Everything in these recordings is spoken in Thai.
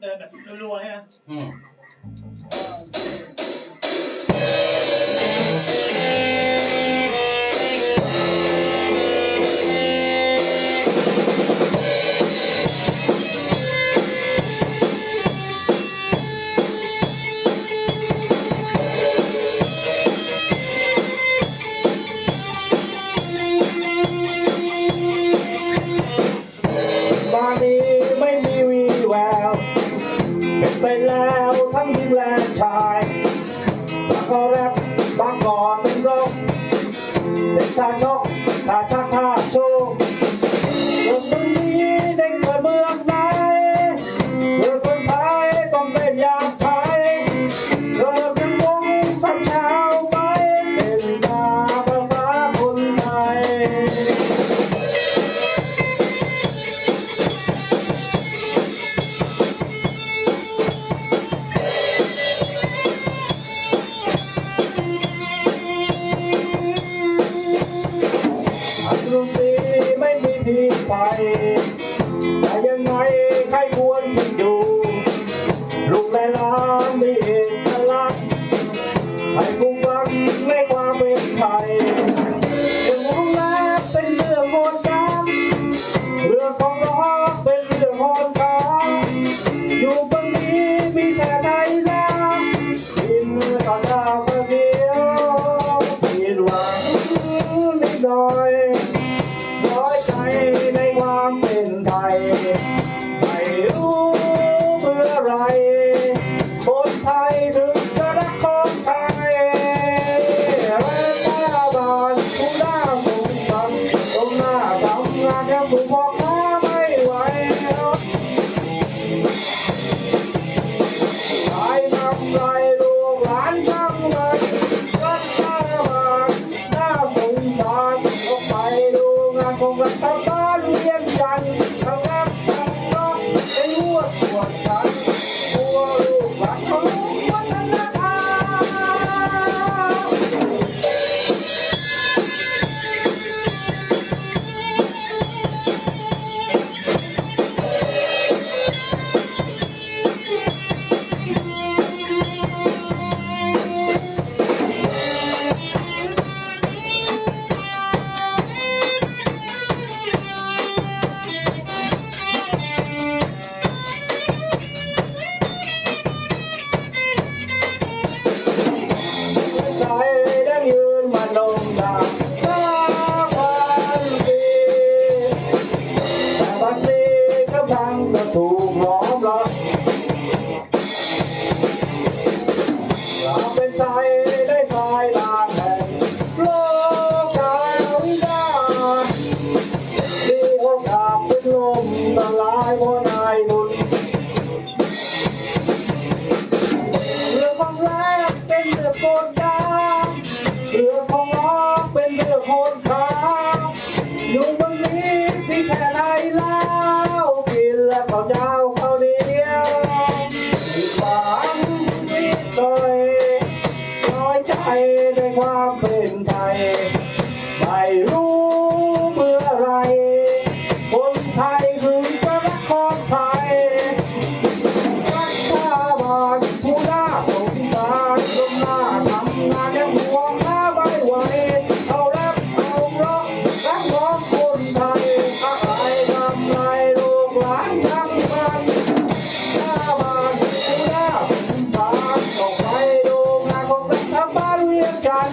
เดินแบบรัวๆใช่ไหมอืม Shantok, Tataka, Shantok. น้อยร้อยใจในความเป็นไทยไม่รู้เมื่อไร คนไทยถึงจะรักของไทยรัฐบาลผู้หน้ามุ่งมั่นตรงหน้าทำงานแค่ผู้มอ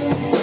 Thank you.